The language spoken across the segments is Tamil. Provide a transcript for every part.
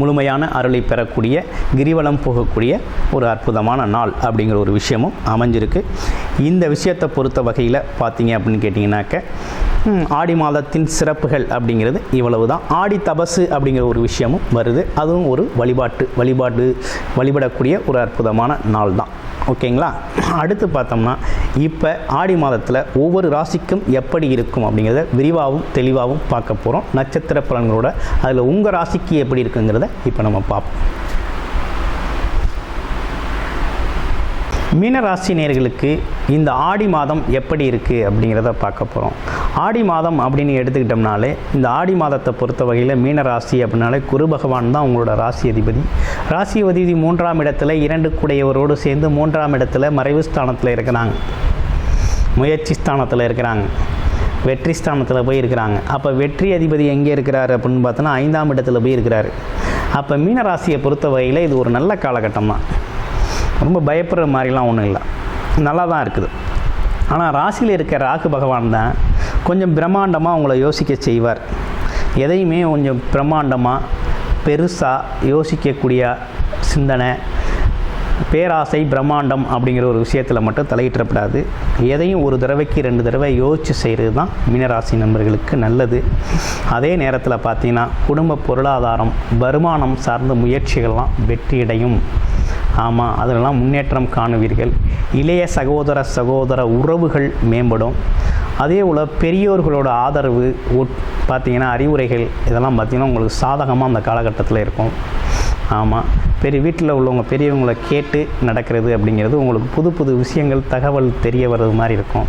முழுமையான அருளை பெறக்கூடிய கிரிவலம் போகக்கூடிய ஒரு அற்புதமான நாள் அப்படிங்கிற ஒரு விஷயமும் அமைஞ்சிருக்கு. இந்த விஷயத்தை பொறுத்த வகையில் பார்த்தீங்க அப்படின்னு கேட்டிங்கனாக்க ஆடி மாதத்தின் சிறப்புகள் அப்படிங்கிறது இவ்வளவு தான் ஆடி தபசு அப்படிங்கிற ஒரு விஷயமும் வருது. அதுவும் ஒரு வழிபாட்டு வழிபாடு வழிபடக்கூடிய ஒரு அற்புதமான நாள் தான் ஓகேங்களா? அடுத்து பார்த்தோம்னா இப்போ ஆடி மாதத்தில் ஒவ்வொரு ராசிக்கும் எப்படி இருக்கும் அப்படிங்கிறத விரிவாகவும் தெளிவாகவும் பார்க்க போகிறோம் நட்சத்திர பலன்களோட அதில் உங்கள் ராசிக்கு எப்படி இருக்குங்கிறத இப்போ நம்ம பார்ப்போம். மீனராசி நேர்களுக்கு இந்த ஆடி மாதம் எப்படி இருக்குது அப்படிங்கிறத பார்க்க போகிறோம் ஆடி மாதம் அப்படின்னு எடுத்துக்கிட்டோம்னாலே இந்த ஆடி மாதத்தை பொறுத்த வகையில் மீன ராசி அப்படின்னாலே குரு பகவான் தான் உங்களோட ராசி அதிபதி. ராசி அதிபதி மூன்றாம் இடத்துல இரண்டு கூடையவரோடு சேர்ந்து மூன்றாம் இடத்துல மறைவு ஸ்தானத்தில் இருக்கிறாங்க. முயற்சி ஸ்தானத்தில் இருக்கிறாங்க. வெற்றி ஸ்தானத்தில் போய் இருக்கிறாங்க. அப்போ வெற்றி அதிபதி எங்கே இருக்கிறார் அப்படின்னு பார்த்தோன்னா ஐந்தாம் இடத்துல போய் இருக்கிறாரு. அப்போ மீனராசியை பொறுத்த வகையில் இது ஒரு நல்ல காலகட்டம். தான் ரொம்ப பயப்படுற மாதிரிலாம் ஒன்றும் இல்லை. நல்லா தான் இருக்குது. ஆனால் ராசியில் இருக்க ராகு பகவான் தான் கொஞ்சம் பிரம்மாண்டமாக உங்களை யோசிக்க செய்வார். எதையுமே கொஞ்சம் பிரம்மாண்டமாக பெருசாக யோசிக்கக்கூடிய சிந்தனை பேராசை பிரம்மாண்டம் அப்படிங்கிற ஒரு விஷயத்தில் மட்டும் தலையிட்டப்படாது எதையும் ஒரு தடவைக்கு ரெண்டு தடவை யோசித்து செய்கிறது தான் மீனராசி நண்பர்களுக்கு நல்லது. அதே நேரத்தில் பார்த்தீங்கன்னா குடும்ப பொருளாதாரம் வருமானம் சார்ந்த முயற்சிகள்லாம் வெற்றியடையும். ஆமாம் அதிலெல்லாம் முன்னேற்றம் காணுவீர்கள். இளைய சகோதர சகோதர உறவுகள் மேம்படும். அதே போல் பெரியோர்களோட ஆதரவு உட் பார்த்தீங்கன்னா அறிவுரைகள் இதெல்லாம் பார்த்திங்கன்னா உங்களுக்கு சாதகமாக அந்த காலகட்டத்தில் இருக்கும். ஆமாம் பெரிய வீட்டில் உள்ளவங்க பெரியவங்களை கேட்டு நடக்கிறது அப்படிங்கிறது உங்களுக்கு புது புது விஷயங்கள் தகவல் தெரிய வர்றது மாதிரி இருக்கும்.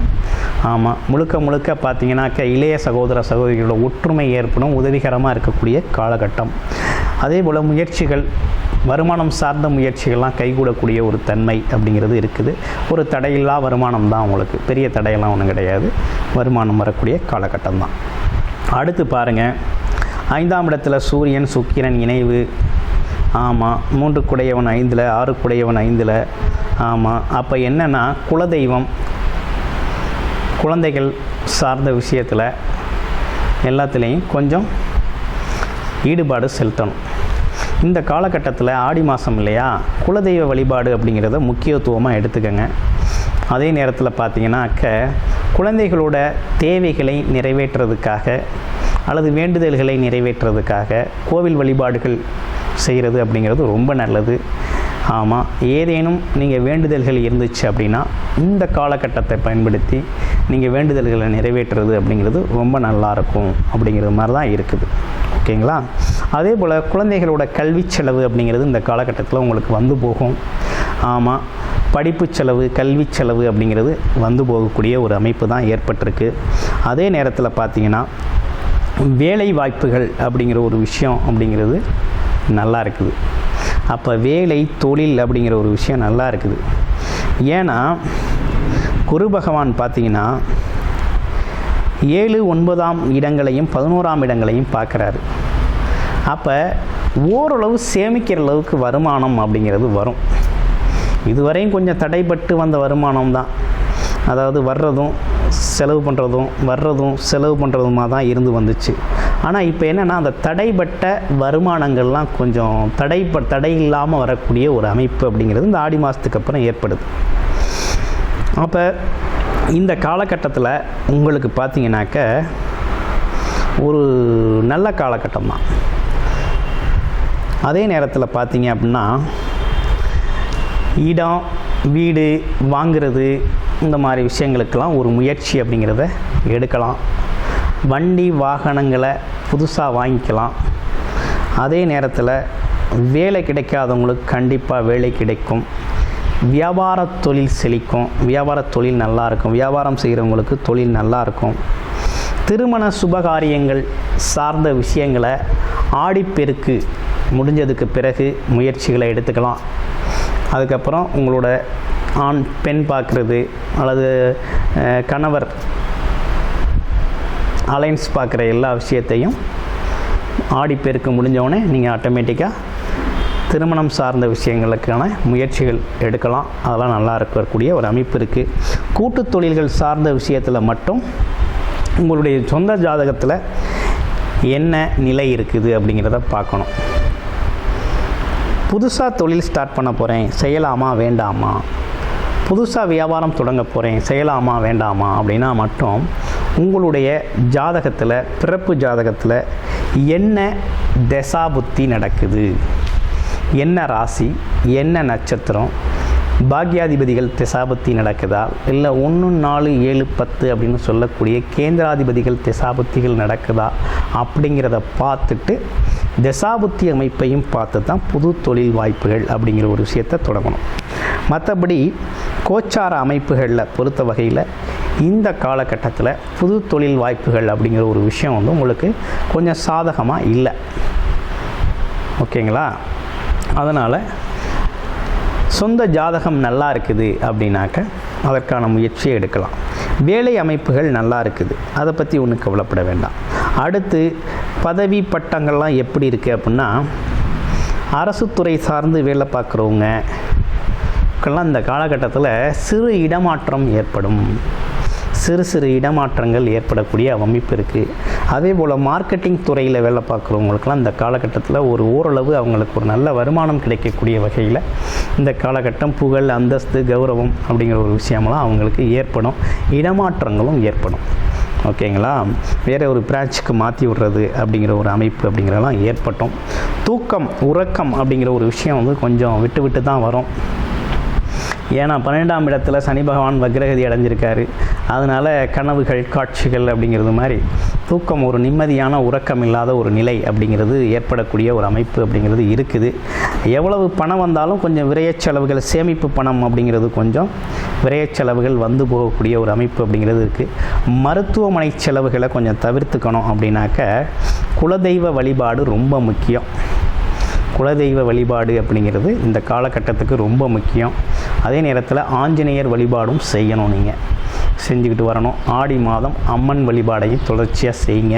ஆமாம் முழுக்க முழுக்க பார்த்தீங்கன்னாக்க இளைய சகோதர சகோதரிகளோட ஒற்றுமை ஏற்படும் உதவிகரமாக இருக்கக்கூடிய காலகட்டம். அதே போல் முயற்சிகள் வருமானம் சார்ந்த முயற்சிகள்லாம் கைகூடக்கூடிய ஒரு தன்மை அப்படிங்கிறது இருக்குது. ஒரு தடையில்லா வருமானம் தான் உங்களுக்கு. பெரிய தடையெல்லாம் ஒன்றும் கிடையாது. வருமானம் வரக்கூடிய காலகட்டம் தான் அடுத்து பாருங்கள் ஐந்தாம் இடத்துல சூரியன் சுக்கிரன் இணைவு. ஆமாம் மூன்று குடையவன் ஐந்தில் ஆறு குடையவன் ஐந்தில். ஆமாம் அப்போ என்னென்னா குலதெய்வம். குழந்தைகள் சார்ந்த விஷயத்தில் எல்லாத்துலேயும் கொஞ்சம் ஈடுபாடு செலுத்தணும். இந்த காலகட்டத்தில் ஆடி மாதம் இல்லையா? குலதெய்வ வழிபாடு அப்படிங்கிறத முக்கியத்துவமாக எடுத்துக்கோங்க. அதே நேரத்தில் பார்த்தீங்கன்னாக்க குழந்தைகளோட தேவைகளை நிறைவேற்றுறதுக்காக அல்லது வேண்டுதல்களை நிறைவேற்றுறதுக்காக கோவில் வழிபாடுகள் செய்கிறது அப்படிங்கிறது ரொம்ப நல்லது. ஆமாம் ஏதேனும் நீங்கள் வேண்டுதல்கள் இருந்துச்சு அப்படின்னா இந்த காலகட்டத்தை பயன்படுத்தி நீங்கள் வேண்டுதல்களை நிறைவேற்றுறது அப்படிங்கிறது ரொம்ப நல்லா இருக்கும் மாதிரி தான் இருக்குது. ஓகேங்களா? அதே போல் குழந்தைகளோட கல்வி செலவு அப்படிங்கிறது இந்த காலகட்டத்தில் உங்களுக்கு வந்து போகும். ஆமாம் படிப்பு செலவு கல்வி செலவு அப்படிங்கிறது வந்து போகக்கூடிய ஒரு அமைப்பு தான் ஏற்பட்டிருக்கு. அதே நேரத்தில் பார்த்தீங்கன்னா வேலை வாய்ப்புகள் அப்படிங்கிற ஒரு விஷயம் அப்படிங்கிறது நல்லா இருக்குது. அப்போ வேலை தொழில் அப்படிங்கிற ஒரு விஷயம் நல்லா இருக்குது. ஏன்னா குரு பகவான் பார்த்தீங்கன்னா ஏழு ஒன்பதாம் இடங்களையும் பதினோராம் இடங்களையும் பார்க்குறாரு. அப்போ ஓரளவு சேமிக்கிற அளவுக்கு வருமானம் அப்படிங்கிறது வரும். இதுவரையும் கொஞ்சம் தடைப்பட்டு வந்த வருமானம் தான். அதாவது வர்றதும் செலவு பண்ணுறதும் வர்றதும் செலவு பண்ணுறதுமாக தான் இருந்து வந்துச்சு. ஆனால் இப்போ என்னென்னா அந்த தடைப்பட்ட வருமானங்கள்லாம் கொஞ்சம் தடைப்ப தடை இல்லாமல் வரக்கூடிய ஒரு அமைப்பு அப்படிங்கிறது இந்த ஆடி மாதத்துக்கு அப்புறம் ஏற்படுது. அப்போ இந்த காலகட்டத்தில் உங்களுக்கு பார்த்தீங்கன்னாக்க ஒரு நல்ல காலகட்டம் தான் அதே நேரத்தில் பார்த்தீங்க அப்படின்னா இடம் வீடு வாங்கிறது இந்த மாதிரி விஷயங்களுக்கெல்லாம் ஒரு முயற்சி அப்படிங்கிறத எடுக்கலாம். வண்டி வாகனங்களை புதுசாக வாங்கிக்கலாம். அதே நேரத்தில் வேலை கிடைக்காதவங்களுக்கு கண்டிப்பாக வேலை கிடைக்கும். வியாபார தொழில் செழிக்கும். வியாபார தொழில் நல்லா இருக்கும் வியாபாரம் செய்கிறவங்களுக்கு தொழில் நல்லா இருக்கும் திருமண சுபகாரியங்கள் சார்ந்த விஷயங்களை ஆடிப்பெருக்கு முடிஞ்சதுக்கு பிறகு முயற்சிகளை எடுத்துக்கலாம். அதுக்கப்புறம் உங்களோட ஆண் பெண் பார்க்குறது அல்லது கணவர் அலைன்ஸ் பார்க்குற எல்லா விஷயத்தையும் ஆடிப்பெருக்கு முடிஞ்சவுடனே நீங்கள் ஆட்டோமேட்டிக்காக திருமணம் சார்ந்த விஷயங்களுக்கான முயற்சிகள் எடுக்கலாம். அதெல்லாம் நல்லா இருக்கக்கூடிய ஒரு அமைப்பு இருக்குது கூட்டுத் தொழில்கள் சார்ந்த விஷயத்தில் மட்டும் உங்களுடைய சொந்த ஜாதகத்தில் என்ன நிலை இருக்குது அப்படிங்கிறத பார்க்கணும். புதுசாக தொழில் ஸ்டார்ட் பண்ண போகிறேன் செய்யலாமா வேண்டாமா? புதுசாக வியாபாரம் தொடங்க போகிறேன் செய்யலாமா வேண்டாமா? அப்படின்னா மட்டும் உங்களுடைய ஜாதகத்தில் பிறப்பு ஜாதகத்தில் என்ன தசாபுத்தி நடக்குது? என்ன ராசி என்ன நட்சத்திரம் பாக்யாதிபதிகள் திசாபத்தி நடக்குதா இல்லை ஒன்று நாலு ஏழு பத்து அப்படின்னு சொல்லக்கூடிய கேந்திராதிபதிகள் திசாபத்திகள் நடக்குதா அப்படிங்கிறத பார்த்துட்டு திசாபுத்தி அமைப்பையும் பார்த்து தான் புது தொழில் வாய்ப்புகள் அப்படிங்கிற ஒரு விஷயத்தை தொடங்கணும். மற்றபடி கோச்சார அமைப்புகளில் பொறுத்த வகையில் இந்த காலகட்டத்தில் புது தொழில் வாய்ப்புகள் அப்படிங்கிற ஒரு விஷயம் வந்து உங்களுக்கு கொஞ்சம் சாதகமாக இல்லை. ஓகேங்களா? அதனால் சொந்த ஜாதகம் நல்லா இருக்குது அப்படின்னாக்க அதற்கான முயற்சியை எடுக்கலாம். வேலை அமைப்புகள் நல்லா இருக்குது. அதை பற்றி ஒன்றும் கவலைப்பட வேண்டாம். அடுத்து பதவி பட்டங்கள்லாம் எப்படி இருக்குது அப்படின்னா அரசு துறை சார்ந்து வேலை பார்க்குறவங்க இந்த காலகட்டத்தில் சிறு இடமாற்றம் ஏற்படும். சிறு சிறு இடமாற்றங்கள் ஏற்படக்கூடிய அமைப்பு இருக்குது அதே போல் மார்க்கெட்டிங் துறையில் வேலை பார்க்குறவங்களுக்குலாம் இந்த காலகட்டத்தில் ஒரு ஓரளவு அவங்களுக்கு ஒரு நல்ல வருமானம் கிடைக்கக்கூடிய வகையில் இந்த காலகட்டம் புகழ் அந்தஸ்து கௌரவம் அப்படிங்கிற ஒரு விஷயமெல்லாம் அவங்களுக்கு ஏற்படும். இடமாற்றங்களும் ஏற்படும். ஓகேங்களா? வேறு ஒரு பிரான்ச்சுக்கு மாற்றி விடுறது அப்படிங்கிற ஒரு அமைப்பு அப்படிங்கிறதெல்லாம் ஏற்பட்டோம். தூக்கம் உறக்கம் அப்படிங்கிற ஒரு விஷயம் வந்து கொஞ்சம் விட்டு விட்டு தான் வரும். ஏன்னா பன்னெண்டாம் இடத்துல சனி பகவான் வக்ரகதி அடைஞ்சிருக்காரு. அதனால் கனவுகள் காட்சிகள் அப்படிங்கிறது மாதிரி தூக்கம் ஒரு நிம்மதியான உறக்கம் இல்லாத ஒரு நிலை அப்படிங்கிறது ஏற்படக்கூடிய ஒரு அமைப்பு அப்படிங்கிறது இருக்குது. எவ்வளவு பணம் வந்தாலும் கொஞ்சம் விரயச் செலவுகள் சேமிப்பு பணம் அப்படிங்கிறது கொஞ்சம் விரயச் செலவுகள் வந்து போகக்கூடிய ஒரு அமைப்பு அப்படிங்கிறது இருக்குது மருத்துவமனை செலவுகளை கொஞ்சம் தவிர்த்துக்கணும் அப்படின்னாக்க குலதெய்வ வழிபாடு ரொம்ப முக்கியம். குலதெய்வ வழிபாடு அப்படிங்கிறது இந்த காலகட்டத்துக்கு ரொம்ப முக்கியம். அதே நேரத்தில் ஆஞ்சநேயர் வழிபாடும் செய்யணும் நீங்கள் செஞ்சுக்கிட்டு வரணும். ஆடி மாதம் அம்மன் வழிபாடையும் தொடர்ச்சியாக செய்யுங்க.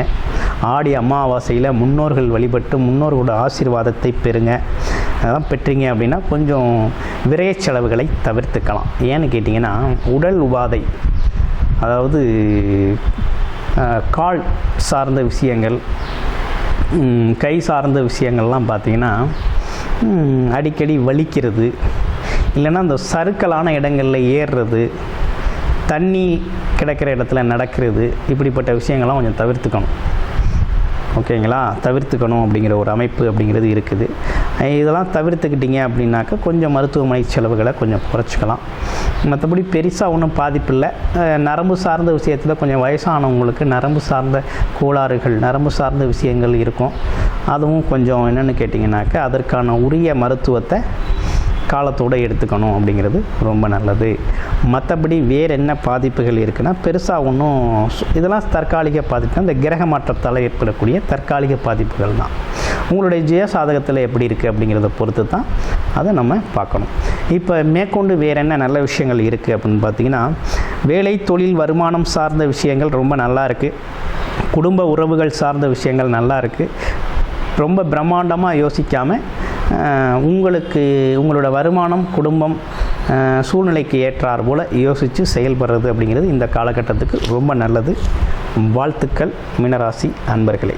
ஆடி அமாவாசையில் முன்னோர்கள் வழிபட்டு முன்னோர்களோட ஆசீர்வாதத்தை பெறுங்க. அதெல்லாம் பெற்றீங்க அப்படின்னா கொஞ்சம் விரைய செலவுகளை தவிர்த்துக்கலாம். ஏன்னு கேட்டிங்கன்னா உடல் உபாதை அதாவது கால் சார்ந்த விஷயங்கள் கை சார்ந்த விஷயங்கள்லாம் பார்த்திங்கன்னா அடிக்கடி வலிக்கிறது. இல்லைன்னா அந்த சறுக்கலான இடங்களில் ஏறுறது தண்ணி கிடக்கிற இடத்துல நடக்கிறது இப்படிப்பட்ட விஷயங்கள்லாம் கொஞ்சம் தவிர்த்துக்கணும். ஓகேங்களா? தவிர்த்துக்கணும் அப்படிங்கிற ஒரு அமைப்பு அப்படிங்கிறது இருக்குது. இதெல்லாம் தவிர்த்துக்கிட்டீங்க அப்படின்னாக்கா கொஞ்சம் மருத்துவமனை செலவுகளை கொஞ்சம் குறைச்சிக்கலாம். மற்றபடி பெருசாக ஒன்றும் பாதிப்பு இல்லை. நரம்பு சார்ந்த விஷயத்தில் கொஞ்சம் வயசானவங்களுக்கு நரம்பு சார்ந்த கோளாறுகள் நரம்பு சார்ந்த விஷயங்கள் இருக்கும். அதுவும் கொஞ்சம் என்னென்னு கேட்டிங்கனாக்கா அதற்கான உரிய மருத்துவத்தை காலத்தோடு எடுத்துக்கணும் அப்படிங்கிறது ரொம்ப நல்லது. மற்றபடி வேறு என்ன பாதிப்புகள் இருக்குன்னா பெருசாக ஒன்றும் இதெல்லாம் தற்காலிக பாதிப்பு. இந்த கிரக மாற்றத்தால் ஏற்படக்கூடிய தற்காலிக பாதிப்புகள் தான். உங்களுடைய ஜெய சாதகத்தில் எப்படி இருக்குது அப்படிங்கிறத பொறுத்து தான் அதை நம்ம பார்க்கணும். இப்போ மேற்கொண்டு வேறு என்ன நல்ல விஷயங்கள் இருக்குது அப்படின்னு பார்த்தீங்கன்னா வேலை தொழில் வருமானம் சார்ந்த விஷயங்கள் ரொம்ப நல்லா இருக்குது குடும்ப உறவுகள் சார்ந்த விஷயங்கள் நல்லா இருக்குது ரொம்ப பிரம்மாண்டமாக யோசிக்காமல் உங்களுக்கு உங்களோட வருமானம் குடும்பம் சூழ்நிலைக்கு ஏற்றார் போல் யோசித்து செயல்படுறது அப்படிங்கிறது இந்த காலகட்டத்துக்கு ரொம்ப நல்லது. வாழ்த்துக்கள் மீனராசி அன்பர்களே.